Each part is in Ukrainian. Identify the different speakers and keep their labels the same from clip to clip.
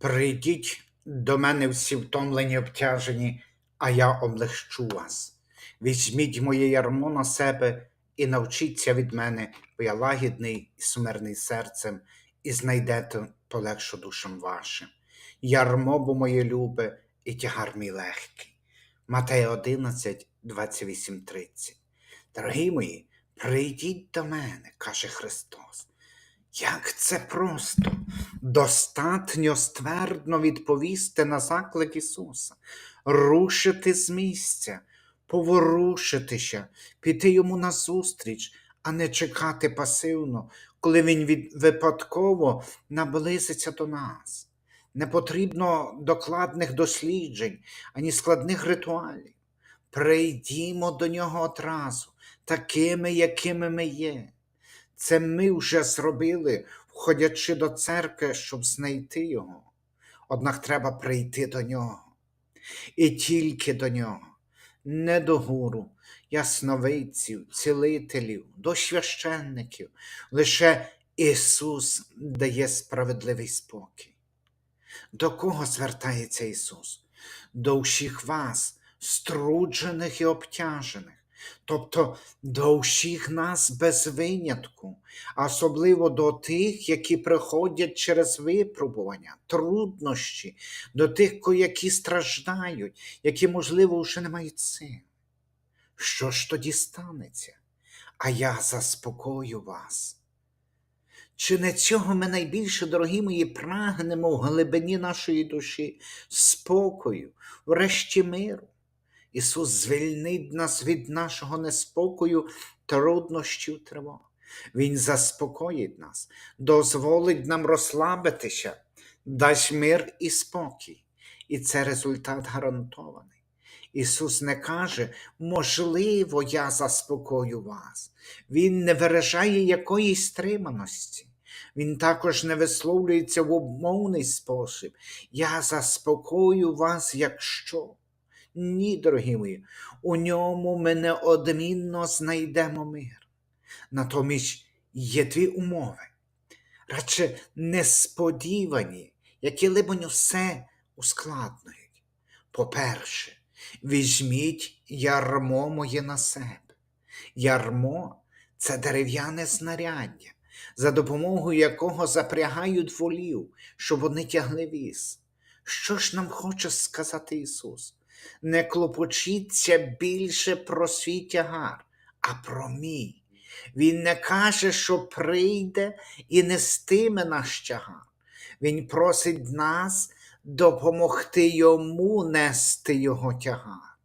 Speaker 1: Прийдіть до мене всі втомлені обтяжені, а я облегчу вас. Візьміть моє ярмо на себе і навчіться від мене, бо я лагідний і смирний серцем, і знайдете полегшу душам вашим. Ярмо бо моє любе, і тягар мій легкий. Матея 11, 28, 30. Дорогі мої, прийдіть до мене, каже Христос. Як це просто, достатньо ствердно відповісти на заклик Ісуса, рушити з місця, поворушитися, піти йому назустріч, а не чекати пасивно, коли Він від... випадково наблизиться до нас. Не потрібно докладних досліджень, ані складних ритуалів. Прийдімо до нього одразу, такими, якими ми є. Це ми вже зробили, входячи до церкви, щоб знайти його. Однак треба прийти до нього. І тільки до нього, не до гуру, ясновидців, цілителів, до священників. Лише Ісус дає справедливий спокій. До кого звертається Ісус? До всіх вас, струджених і обтяжених тобто до всіх нас без винятку, особливо до тих, які приходять через випробування, труднощі, до тих, які страждають, які, можливо, вже не мають сил. Що ж тоді станеться? А я заспокою вас. Чи не цього ми найбільше, дорогі мої, прагнемо в глибині нашої душі, спокою, врешті миру? Ісус звільнить нас від нашого неспокою, труднощів тривог. Він заспокоїть нас, дозволить нам розслабитися, дасть мир і спокій. І це результат гарантований. Ісус не каже, можливо, я заспокою вас. Він не виражає якоїсь стриманості. Він також не висловлюється в обмовний спосіб. Я заспокою вас, якщо. Ні, дорогі мої, у ньому ми неодмінно знайдемо мир. Натомість є дві умови, радше несподівані, які, либонь, все ускладнюють. По-перше, візьміть ярмо моє на себе. Ярмо це дерев'яне знаряддя, за допомогою якого запрягають волів, щоб вони тягли віз. Що ж нам хоче сказати Ісус? не клопочіться більше про свій тягар, а про мій. Він не каже, що прийде і нестиме наш тягар. Він просить нас допомогти йому нести його тягар.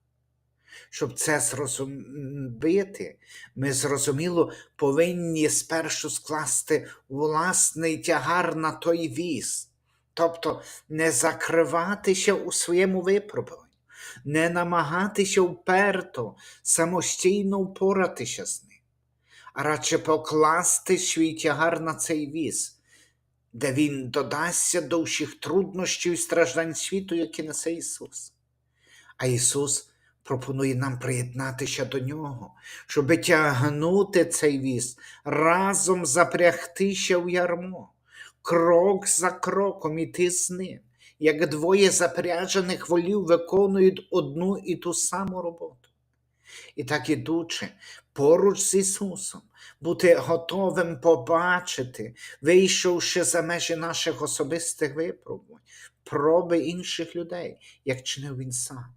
Speaker 1: Щоб це зрозуміти, ми зрозуміло повинні спершу скласти власний тягар на той віз, тобто не закриватися у своєму випробуванні не намагатися вперто самостійно впоратися з ним, а радше покласти свій тягар на цей віз, де він додасться до всіх труднощів і страждань світу, які несе Ісус. А Ісус пропонує нам приєднатися до Нього, щоб тягнути цей віз, разом запрягтися в ярмо, крок за кроком іти з ним як двоє запряжених волів виконують одну і ту саму роботу. І так ідучи поруч з Ісусом, бути готовим побачити, вийшовши за межі наших особистих випробувань, проби інших людей, як чинив Він сам,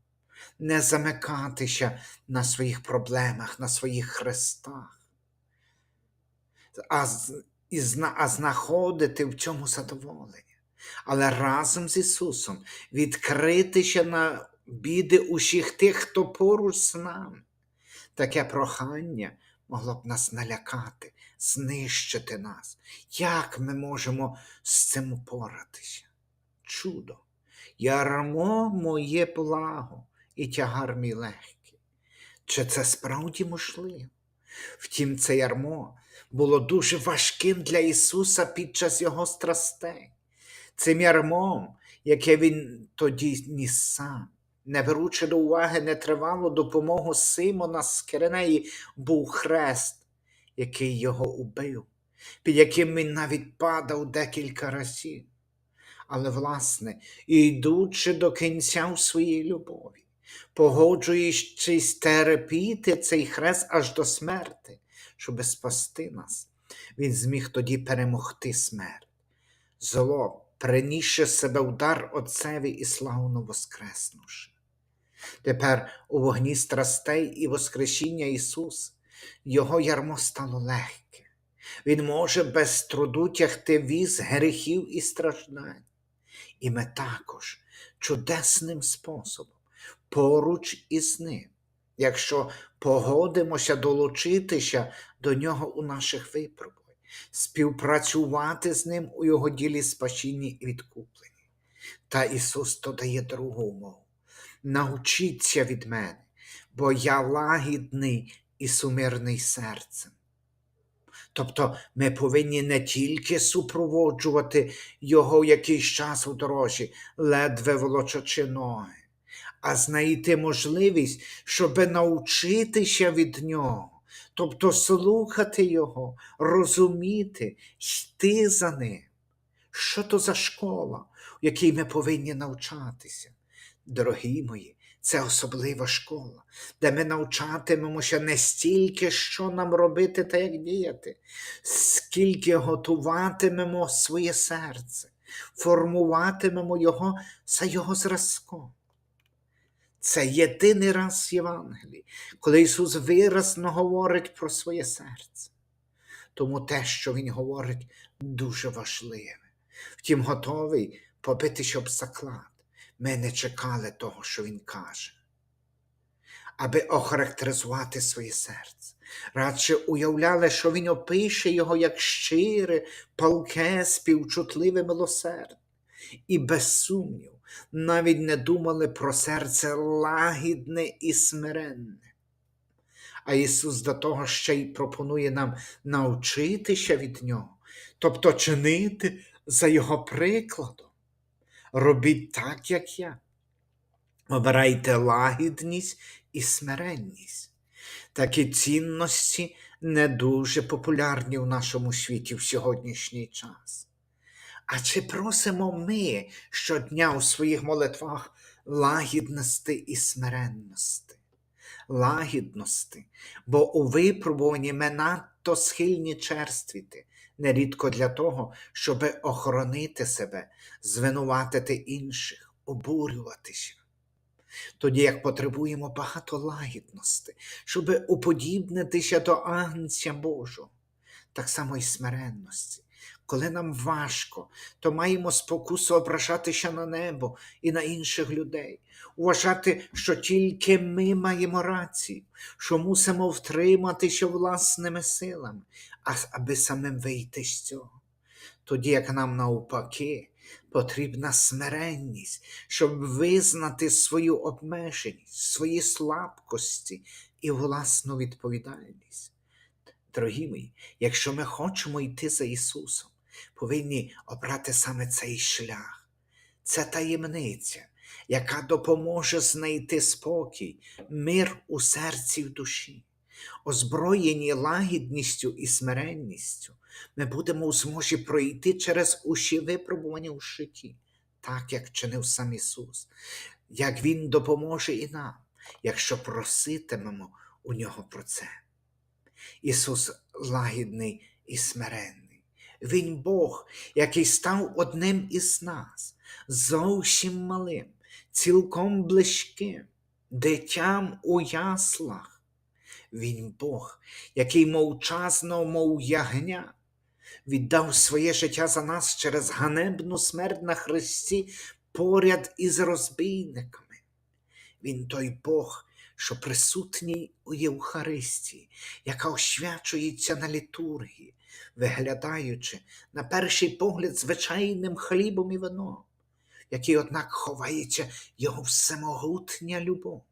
Speaker 1: не замикатися на своїх проблемах, на своїх хрестах, а, а знаходити в цьому задоволення але разом з Ісусом відкритися на біди усіх тих, хто поруч з нами. Таке прохання могло б нас налякати, знищити нас. Як ми можемо з цим упоратися? Чудо, ярмо моє благо і тягар мій легкий. Чи це справді можливо? Втім, це ярмо було дуже важким для Ісуса під час Його страстей цим ярмом, яке він тоді ніс сам, не беручи до уваги нетривалу допомогу Симона з Киренеї, був хрест, який його убив, під яким він навіть падав декілька разів. але, власне, йдучи до кінця в своїй любові, погоджуючись терпіти цей хрест аж до смерти, щоби спасти нас, він зміг тоді перемогти смерть. Зло, принісши себе удар Отцеві і славно воскреснувши. Тепер у вогні страстей і Воскресіння Ісус, Його ярмо стало легке. Він може без труду тягти віз гріхів і страждань. І ми також чудесним способом поруч із ним, якщо погодимося долучитися до нього у наших випробувань, співпрацювати з ним у його ділі спасінні і відкупленні. Та Ісус додає другу умову. Научіться від мене, бо я лагідний і сумирний серцем. Тобто ми повинні не тільки супроводжувати його якийсь час у дорожі, ледве волочачи ноги, а знайти можливість, щоби навчитися від нього, тобто слухати його, розуміти, йти за ним. Що то за школа, в якій ми повинні навчатися? Дорогі мої, це особлива школа, де ми навчатимемося не стільки, що нам робити та як діяти, скільки готуватимемо своє серце, формуватимемо його за його зразком. Це єдиний раз в Євангелії, коли Ісус виразно говорить про своє серце. Тому те, що Він говорить, дуже важливе. Втім, готовий побитися об заклад. Ми не чекали того, що він каже, аби охарактеризувати своє серце. Радше уявляли, що він опише його як щире, палке, співчутливе милосердя. І без сумнів навіть не думали про серце лагідне і смиренне. А Ісус до того ще й пропонує нам навчитися від Нього, тобто чинити за Його прикладом. Робіть так, як я. Обирайте лагідність і смиренність. Такі цінності не дуже популярні в нашому світі в сьогоднішній час. А чи просимо ми щодня у своїх молитвах лагідності і смиренності? Лагідності, бо у випробуванні ми надто схильні черствіти, нерідко для того, щоб охоронити себе, звинуватити інших, обурюватися. Тоді як потребуємо багато лагідності, щоб уподібнитися до Агнця Божого, так само і смиренності. Коли нам важко, то маємо спокусу ображатися на небо і на інших людей, вважати, що тільки ми маємо рацію, що мусимо втриматися власними силами, аби самим вийти з цього. Тоді як нам навпаки потрібна смиренність, щоб визнати свою обмеженість, свої слабкості і власну відповідальність. Дорогі мої, якщо ми хочемо йти за Ісусом, повинні обрати саме цей шлях. Це таємниця, яка допоможе знайти спокій, мир у серці й в душі. Озброєні лагідністю і смиренністю, ми будемо у змозі пройти через усі випробування у житті, так як чинив сам Ісус, як Він допоможе і нам, якщо проситимемо у нього про це. Ісус лагідний і смиренний. Він Бог, який став одним із нас, зовсім малим, цілком близьким, дитям у яслах. Він Бог, який мовчазно, мов ягня, віддав своє життя за нас через ганебну смерть на Христі поряд із розбійниками. Він той Бог, що присутній у Євхаристії, яка освячується на літургії, виглядаючи на перший погляд звичайним хлібом і вином, який, однак, ховається його всемогутня любов.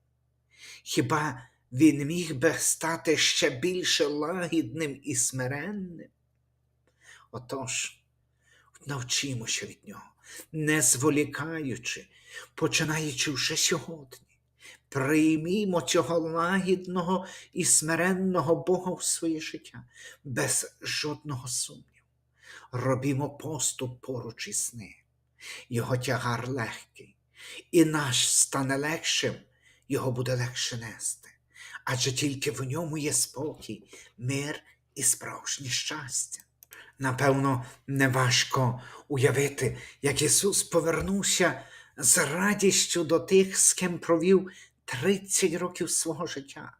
Speaker 1: Хіба він міг би стати ще більше лагідним і смиренним? Отож, навчимося від нього, не зволікаючи, починаючи вже сьогодні. Приймімо цього лагідного і смиренного Бога в своє життя без жодного сумніву. Робімо поступ поруч із ним. його тягар легкий, і наш стане легшим, його буде легше нести. Адже тільки в ньому є спокій, мир і справжнє щастя. Напевно, неважко уявити, як Ісус повернувся з радістю до тих, з ким провів 30 років свого життя.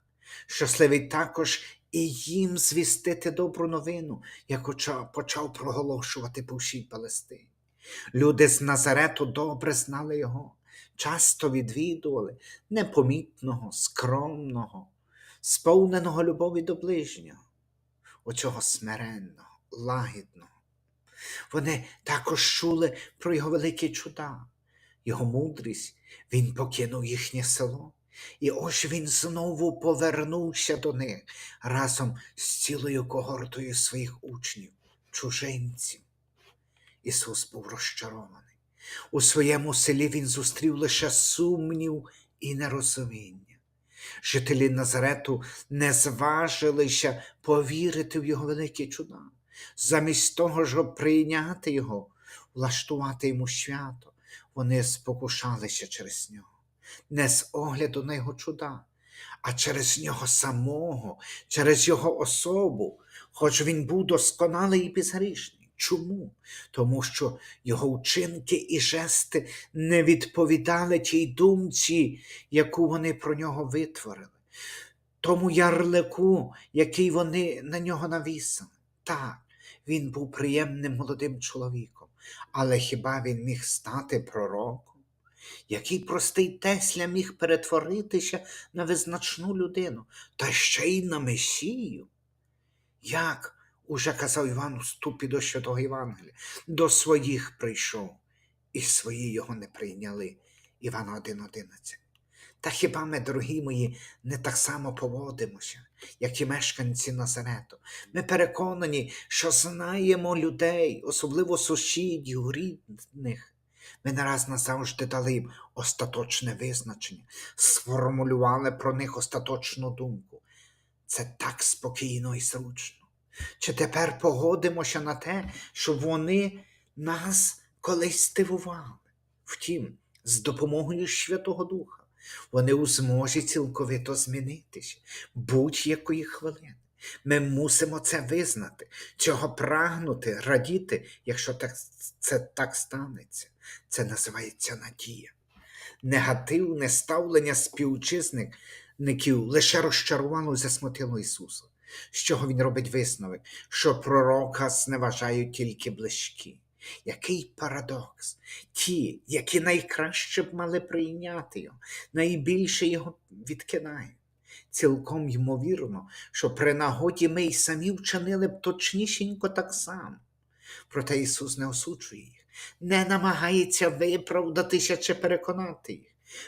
Speaker 1: Щасливий також і їм звістити добру новину, яку почав проголошувати по всій Палестині. Люди з Назарету добре знали його, часто відвідували непомітного, скромного, сповненого любові до ближнього, оцього смиренного, лагідного. Вони також чули про його великі чуда, його мудрість. Він покинув їхнє село. І ось він знову повернувся до них разом з цілою когортою своїх учнів, чужинців. Ісус був розчарований. У своєму селі він зустрів лише сумнів і нерозуміння. Жителі Назарету не зважилися повірити в його великі чуда. Замість того, щоб прийняти його, влаштувати йому свято, вони спокушалися через нього, не з огляду на його чуда, а через нього самого, через його особу, хоч він був досконалий і безгрішний. Чому? Тому що його вчинки і жести не відповідали тій думці, яку вони про нього витворили, тому ярлику, який вони на нього навісили. Так, він був приємним молодим чоловіком, але хіба він міг стати пророком? Який простий Тесля міг перетворитися на визначну людину, та ще й на Месію? Як уже казав Іван у ступі до Святого Євангелія, до своїх прийшов, і свої його не прийняли. Івана 1.11. Та хіба ми, дорогі мої, не так само поводимося, як і мешканці Назарету? Ми переконані, що знаємо людей, особливо сусідів, рідних. Ми не раз назавжди дали їм остаточне визначення, сформулювали про них остаточну думку. Це так спокійно і зручно. Чи тепер погодимося на те, що вони нас колись здивували? Втім, з допомогою Святого Духа вони у змозі цілковито змінитися будь-якої хвилини. Ми мусимо це визнати, цього прагнути, радіти, якщо так, це так станеться. Це називається надія. Негативне ставлення співучасників лише розчарувало і засмутило Ісуса, з чого Він робить висновок, що пророка зневажають тільки близькі. Який парадокс! Ті, які найкраще б мали прийняти його, найбільше його відкидають. Цілком ймовірно, що при нагоді ми й самі вчинили б точнісінько так само. Проте Ісус не осуджує їх, не намагається виправдатися чи переконати їх.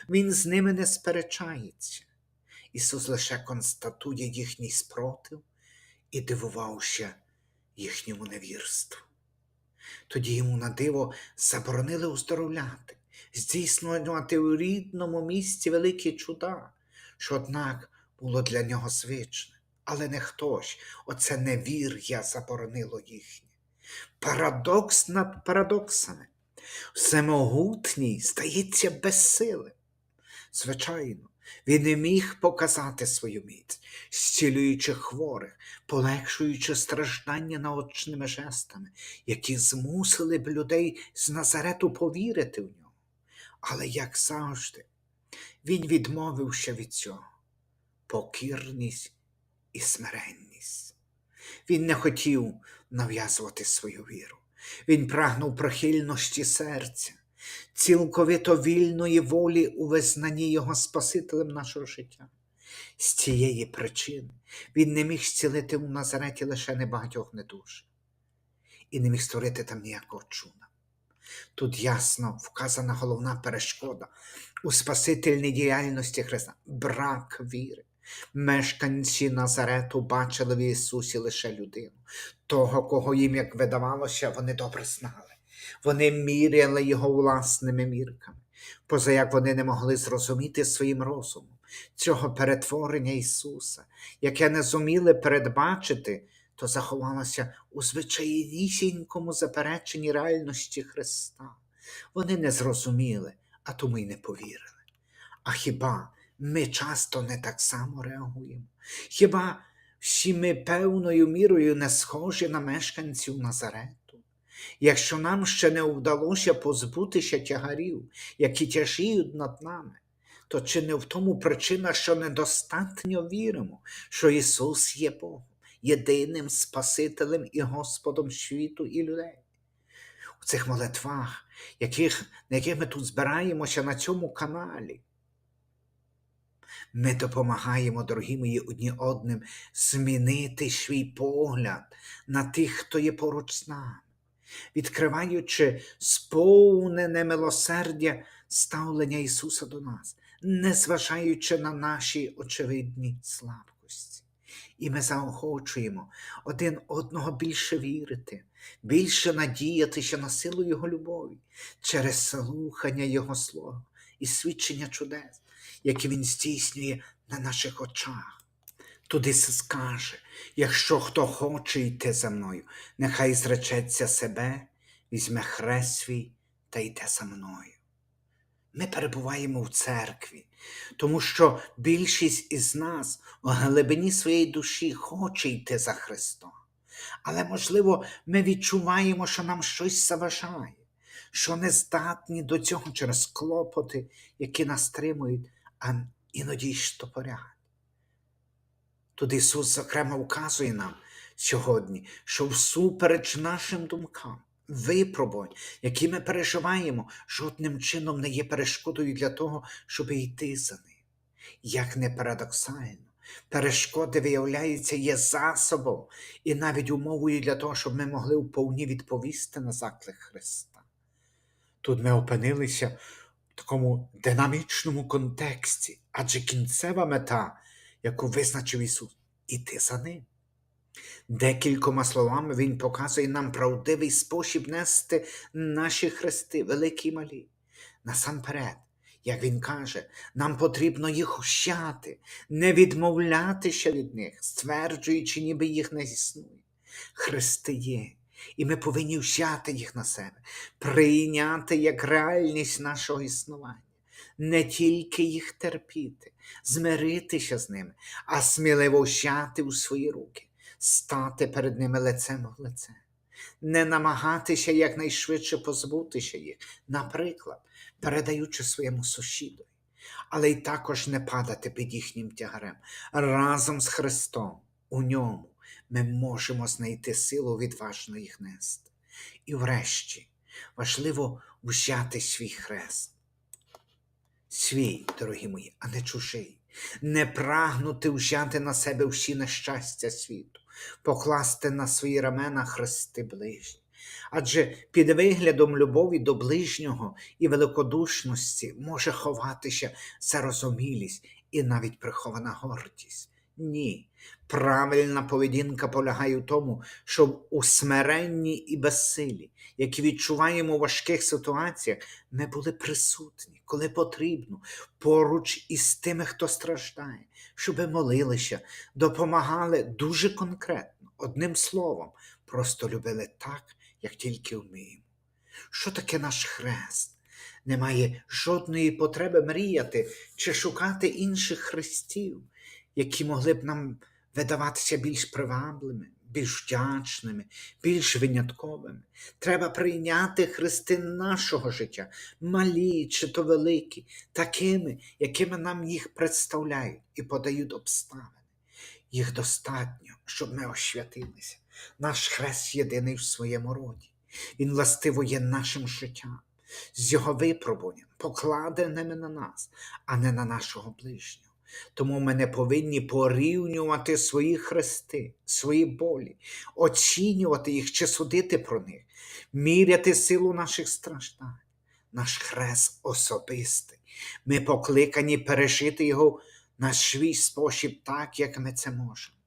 Speaker 1: Він з ними не сперечається. Ісус лише констатує їхній спротив і дивувався їхньому невірству. Тоді йому на диво заборонили оздоровляти, здійснювати у рідному місці великі чуда, що, однак, було для нього звичне. Але не хтось, оце невір'я заборонило їхнє. Парадокс над парадоксами. Всемогутній стається безсилим. Звичайно, він не міг показати свою міць, зцілюючи хворих, полегшуючи страждання наочними жестами, які змусили б людей з Назарету повірити в нього. Але, як завжди, він відмовився від цього покірність і смиренність. Він не хотів нав'язувати свою віру. Він прагнув прихильності серця, цілковито вільної волі у визнанні його Спасителем нашого життя. З цієї причини він не міг зцілити у Назареті лише небагатьох недуж і не міг створити там ніякого чуда. Тут ясно вказана головна перешкода у спасительній діяльності Христа брак віри. Мешканці Назарету бачили в Ісусі лише людину, того, кого їм, як видавалося, вони добре знали. Вони міряли його власними мірками, поза як вони не могли зрозуміти своїм розумом цього перетворення Ісуса, яке не зуміли передбачити, то заховалося у звичайнісінькому запереченні реальності Христа. Вони не зрозуміли, а тому й не повірили. А хіба ми часто не так само реагуємо? Хіба всі ми певною мірою не схожі на мешканців Назарету? Якщо нам ще не вдалося позбутися тягарів, які тяжіють над нами, то чи не в тому причина, що недостатньо віримо, що Ісус є Богом, єдиним Спасителем і Господом світу і людей? У цих молитвах, яких, на яких ми тут збираємося на цьому каналі, ми допомагаємо, дорогі мої, одні одним змінити свій погляд на тих, хто є поруч з нами, відкриваючи сповнене милосердя ставлення Ісуса до нас, незважаючи на наші очевидні слабкості. І ми заохочуємо один одного більше вірити, більше надіятися на силу Його любові через слухання Його Слова і свідчення чудес, які Він здійснює на наших очах. Туди скаже, якщо хто хоче йти за мною, нехай зречеться себе, візьме хрест свій та йде за мною. Ми перебуваємо в церкві, тому що більшість із нас у глибині своєї душі хоче йти за Христом. Але, можливо, ми відчуваємо, що нам щось заважає, що не здатні до цього через клопоти, які нас стримують, а іноді й штопорять. Тут Ісус, зокрема, вказує нам сьогодні, що всупереч нашим думкам, випробувань, які ми переживаємо, жодним чином не є перешкодою для того, щоб йти за ним. Як не парадоксально, перешкоди, виявляється, є засобом і навіть умовою для того, щоб ми могли вповні відповісти на заклик Христа. Тут ми опинилися такому динамічному контексті, адже кінцева мета, яку визначив Ісус, іти за ним. Декількома словами Він показує нам правдивий спосіб нести наші хрести, великі і малі. Насамперед, як він каже, нам потрібно їх ощати, не відмовлятися від них, стверджуючи, ніби їх не існує. Хрести є, і ми повинні взяти їх на себе, прийняти як реальність нашого існування, не тільки їх терпіти, змиритися з ними, а сміливо взяти у свої руки, стати перед ними лицем в лице, не намагатися якнайшвидше позбутися їх, наприклад, передаючи своєму сусіду, але й також не падати під їхнім тягарем. Разом з Христом у ньому ми можемо знайти силу відважно їх нести. І врешті важливо взяти свій хрест. Свій, дорогі мої, а не чужий. Не прагнути взяти на себе всі нещастя світу, покласти на свої рамена хрести ближні. Адже під виглядом любові до ближнього і великодушності може ховатися зарозумілість і навіть прихована гордість. Ні, правильна поведінка полягає в тому, щоб у смиренні і безсилі, які відчуваємо у важких ситуаціях, ми були присутні, коли потрібно, поруч із тими, хто страждає, щоби молилися, допомагали дуже конкретно, одним словом, просто любили так, як тільки вміємо. Що таке наш хрест? Немає жодної потреби мріяти чи шукати інших хрестів, які могли б нам видаватися більш привабливими, більш вдячними, більш винятковими. Треба прийняти хрести нашого життя, малі чи то великі, такими, якими нам їх представляють і подають обставини. Їх достатньо, щоб ми освятилися. Наш хрест єдиний в своєму роді. Він властиво є нашим життям, з його випробуванням, покладеними на нас, а не на нашого ближнього. Тому ми не повинні порівнювати свої хрести, свої болі, оцінювати їх чи судити про них, міряти силу наших страждань. Наш хрест особистий. Ми покликані пережити його на свій спосіб так, як ми це можемо.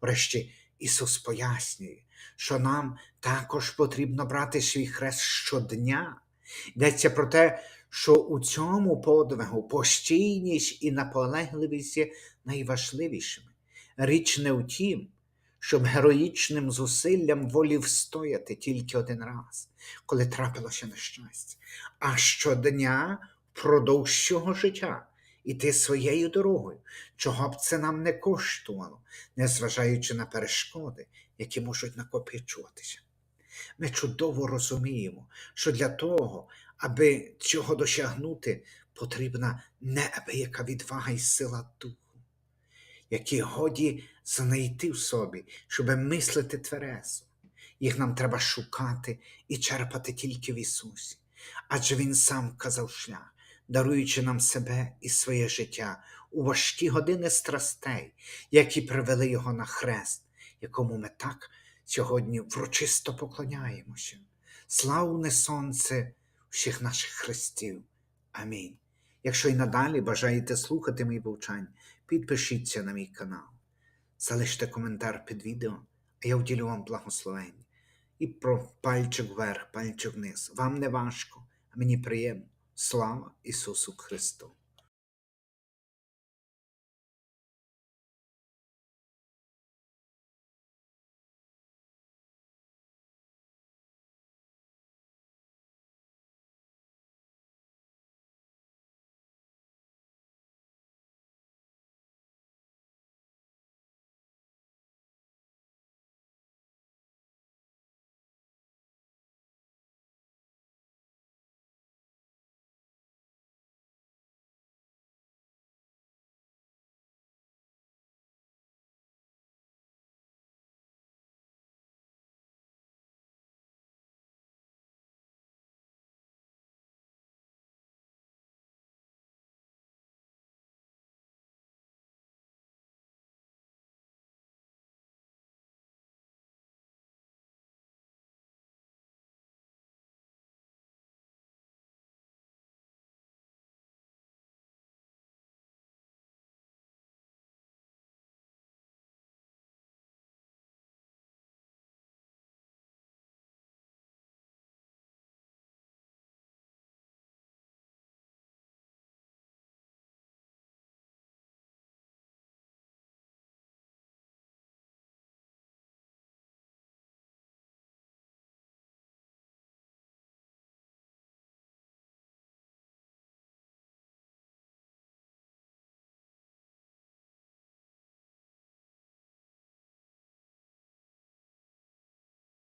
Speaker 1: Врешті Ісус пояснює, що нам також потрібно брати свій хрест щодня. Йдеться про те, що у цьому подвигу постійність і наполегливість є найважливішими. Річ не в тім, щоб героїчним зусиллям волі встояти тільки один раз, коли трапилося нещастя, а щодня впродовж всього життя іти своєю дорогою, чого б це нам не коштувало, незважаючи на перешкоди, які можуть накопичуватися. Ми чудово розуміємо, що для того, аби цього досягнути, потрібна неабияка відвага і сила духу, які годі знайти в собі, щоб мислити тверезо. Їх нам треба шукати і черпати тільки в Ісусі, адже Він сам казав шлях, даруючи нам себе і своє життя у важкі години страстей, які привели Його на хрест, якому ми так сьогодні врочисто поклоняємося. Славне сонце всіх наших хрестів. Амінь. Якщо й надалі бажаєте слухати мої повчання, підпишіться на мій канал, залиште коментар під відео, а я вділю вам благословення. І про пальчик вверх, пальчик вниз. Вам не важко, а мені приємно. Слава Ісусу Христу!